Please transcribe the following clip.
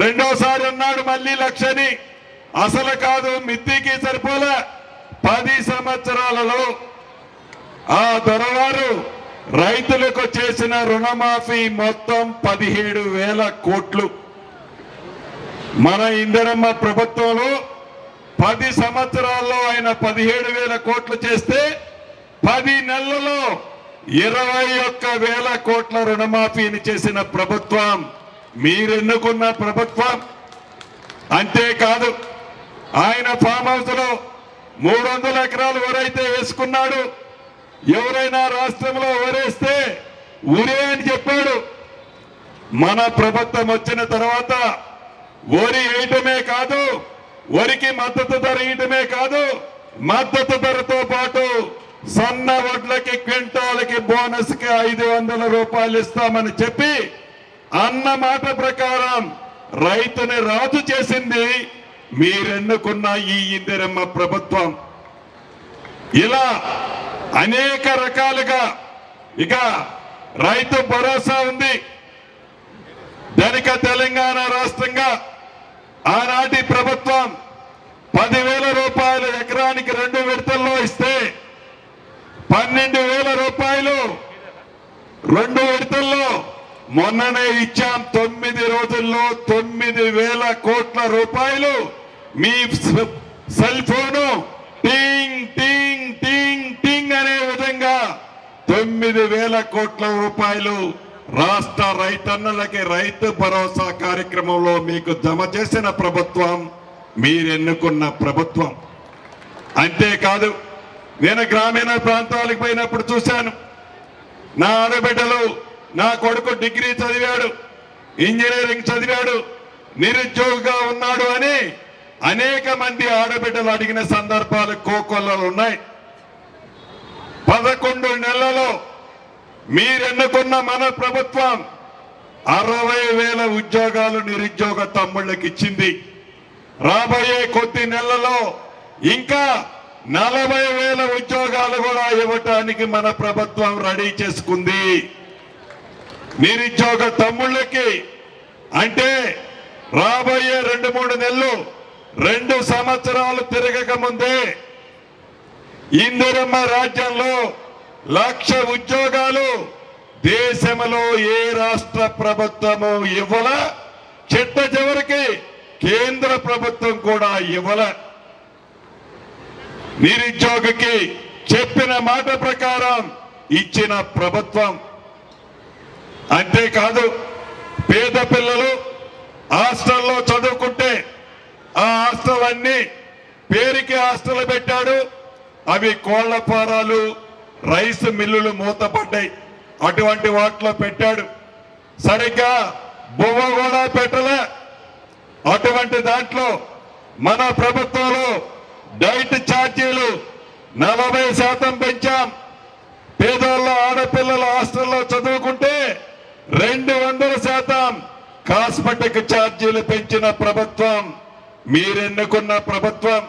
రెండోసారి అన్నాడు మళ్ళీ లక్షని. అసలు కాదు మిత్తికి సరిపోలే. పది సంవత్సరాలలో ఆ దొరవారు రైతులకు చేసిన రుణమాఫీ మొత్తం పదిహేడు వేల కోట్లు. మన ఇందిరమ్మ ప్రభుత్వంలో పది సంవత్సరాల్లో ఆయన పదిహేడు వేల కోట్లు చేస్తే పది నెలలలో ఇరవై ఒక్క వేల కోట్ల రుణమాఫీని చేసిన ప్రభుత్వం. మీరెన్నుకున్న ప్రభుత్వం అంతేకాదు. ఆయన ఫామ్ హౌస్లో మూడు వందల ఎకరాలు ఎవరైతే వేసుకున్నాడు. ఎవరైనా రాష్ట్రంలో వరేస్తే ఉరే అని చెప్పాడు. మన ప్రభుత్వం వచ్చిన తర్వాత వరి వేయటమే కాదు వరికి మద్దతు ధర ఇయటమే కాదు మద్దతు ధరతో పాటు సన్న వడ్లకి క్వింటాలకి బోనస్కి ఐదు వందల రూపాయలు ఇస్తామని చెప్పి అన్న మాట ప్రకారం రైతుని రాజు చేసింది మీరెన్నుకున్న ఈ ఇందిరమ్మ ప్రభుత్వం. ఇలా అనేక రకాలుగా ఇక రైతు భరోసా ఉంది. ధనిక తెలంగాణ రాష్ట్రంగా ఆనాటి ప్రభుత్వం పదివేల రూపాయలు ఎకరానికి రెండు విడతల్లో ఇస్తే పన్నెండు వేల రూపాయలు రెండు విడతల్లో మొన్ననే ఇచ్చాం తొమ్మిది రోజుల్లో తొమ్మిది వేల కోట్ల రూపాయలు. మీ సెల్ ఫోను టింగ్ టింగ్ టింగ్ టింగ్ అనే విధంగా తొమ్మిది వేల కోట్ల రూపాయలు రాష్ట్ర రైతన్నలకి రైతు భరోసా కార్యక్రమంలో మీకు జమ చేసిన ప్రభుత్వం మీరెన్నుకున్న ప్రభుత్వం. అంతేకాదు నేను గ్రామీణ ప్రాంతాలకు పోయినప్పుడు చూశాను. నా ఆడబిడ్డలు నా కొడుకు డిగ్రీ చదివాడు ఇంజనీరింగ్ చదివాడు నిరుద్యోగిగా ఉన్నాడు అని అనేక మంది ఆడబిడ్డలు అడిగిన సందర్భాలు కోకొల్లలు ఉన్నాయి. పదకొండు నెలలో మీరెన్నుకున్న మన ప్రభుత్వం అరవై వేల ఉద్యోగాలు నిరుద్యోగ తమ్ముళ్ళకి ఇచ్చింది. రాబోయే కొద్ది నెలలో ఇంకా నలభై వేల ఉద్యోగాలు కూడా ఇవ్వటానికి మన ప్రభుత్వం రెడీ చేసుకుంది. నిరుద్యోగ తమ్ముళ్ళకి అంటే రాబోయే రెండు మూడు నెలలు రెండు సంవత్సరాలు తిరగక ముందే ఇందిరమ్మ రాజ్యంలో లక్ష ఉద్యోగాలు దేశంలో ఏ రాష్ట్ర ప్రభుత్వము ఇవ్వల? చిట్ట చివరికి కేంద్ర ప్రభుత్వం కూడా ఇవ్వల. నిరుద్యోగికి చెప్పిన మాట ప్రకారం ఇచ్చిన ప్రభుత్వం అంతేకాదు పేద పిల్లలు హాస్టల్లో చదువుకుంటే ఆ హాస్టల్ అన్ని పేరుకి హాస్టల్ పెట్టాడు. అవి కోళ్ళ ఫారాలు రైస్ మిల్లులు మూతపడ్డాయి. అటువంటి వాటిలో పెట్టాడు. సరిగ్గా బువ్వ కూడా పెట్టలే. అటువంటి దాంట్లో మన ప్రభుత్వంలో డైట్ ఛార్జీలు నలభై శాతం పెంచాం. పేదోళ్ళ ఆడ రెండు వందల శాతం కాస్మెటిక్ ఛార్జీలు పెంచిన ప్రభుత్వం మీరెన్నుకున్న ప్రభుత్వం